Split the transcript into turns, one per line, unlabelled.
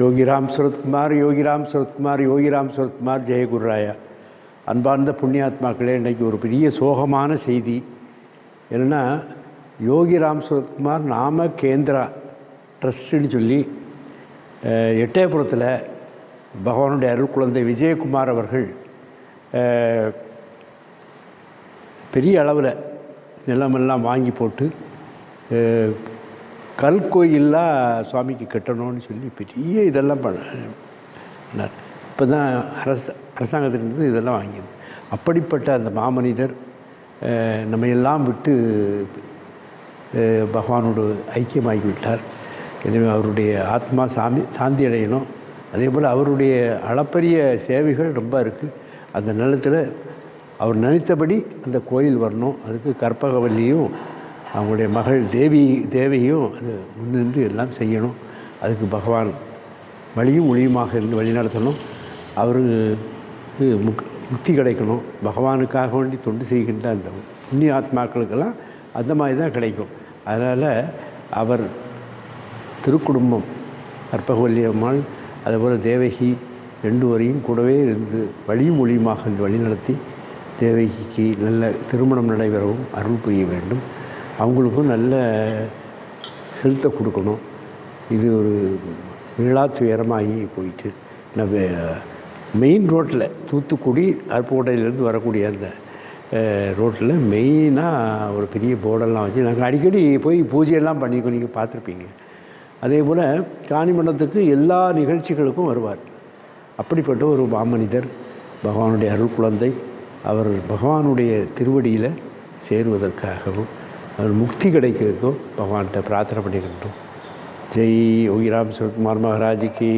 யோகிராம் சரத்குமார் யோகிராம் சரத்குமார் யோகிராம் சரத்குமார் ஜெயகுருராயா அன்பார்ந்த புண்ணியாத்மாக்களே இன்றைக்கி ஒரு பெரிய சோகமான செய்தி. என்னென்னா யோகிராம் சரத்குமார் நாம கேந்திரா ட்ரஸ்ட்டுன்னு சொல்லி எட்டயபுரத்தில் பகவானுடைய அருள் குழந்தை விஜயகுமார் அவர்கள் பெரிய அளவில் நிலமெல்லாம் வாங்கி போட்டு அஹ், கல்கோயிலாக சுவாமிக்கு கட்டணும்னு சொல்லி பெரிய இதெல்லாம் பண்ண இப்போ தான் அரச அரசாங்கத்திலிருந்து இதெல்லாம் வாங்கியது. அப்படிப்பட்ட அந்த மாமனிதர் நம்ம எல்லாம் விட்டு பகவானோடு ஐக்கியமாகி விட்டார் எனவே அவருடைய ஆத்மா சாமி சாந்தி அடையணும். அதே போல் அவருடைய அளப்பரிய சேவைகள் ரொம்ப இருக்குது அந்த நிலத்தில் அவர் நினைத்தபடி அந்த கோயில் வரணும். அதுக்கு கற்பகவல்லியும் அவங்களுடைய மகள் தேவி தேவியும் அது முன்னின்று எல்லாம் செய்யணும். அதுக்கு பகவான் வழியும் ஒளியுமாக இருந்து வழிநடத்தணும் அவருக்கு முக் முக்தி கிடைக்கணும். பகவானுக்காக வேண்டி தொண்டு செய்கின்ற அந்த புண்ணிய ஆத்மாக்களுக்கெல்லாம் அந்த மாதிரி தான் கிடைக்கும். அதனால் அவர் திருக்குடும்பம் கற்பகவல்லி அம்மாள் அதுபோல் தேவகி ரெண்டு வரையும் கூடவே இருந்து வழியும் ஒளியுமாக இருந்து வழிநடத்தி தேவகிக்கு நல்ல திருமணம் நடைபெறவும் அருள் புரிய வேண்டும். அவங்களுக்கும் நல்ல ஹெல்த்தை கொடுக்கணும். இது ஒரு விழா துயரமாகி போயிட்டு நம்ம மெயின் ரோட்டில் தூத்துக்குடி அருப்புக்கோட்டையிலேருந்து வரக்கூடிய அந்த ரோட்டில் மெயினாக ஒரு பெரிய போர்டெல்லாம் வச்சு நாங்கள் அடிக்கடி போய் பூஜையெல்லாம் பண்ணி நீங்கள் பார்த்துருப்பீங்க. அதே போல் காணிமண்டத்துக்கு எல்லா நிகழ்ச்சிகளுக்கும் வருவார். அப்படிப்பட்ட ஒரு மாமனிதர் பகவானுடைய அருள் குழந்தை அவர் பகவானுடைய திருவடியில் சேருவதற்காகவும் முக்தி கிடைக்கிறதுக்கும் பகவான்கிட்ட பிரார்த்தனை பண்ணிக்கிட்டோம் ஜெய் யோகிராம் சிவகுமார் மகாராஜிக்கு.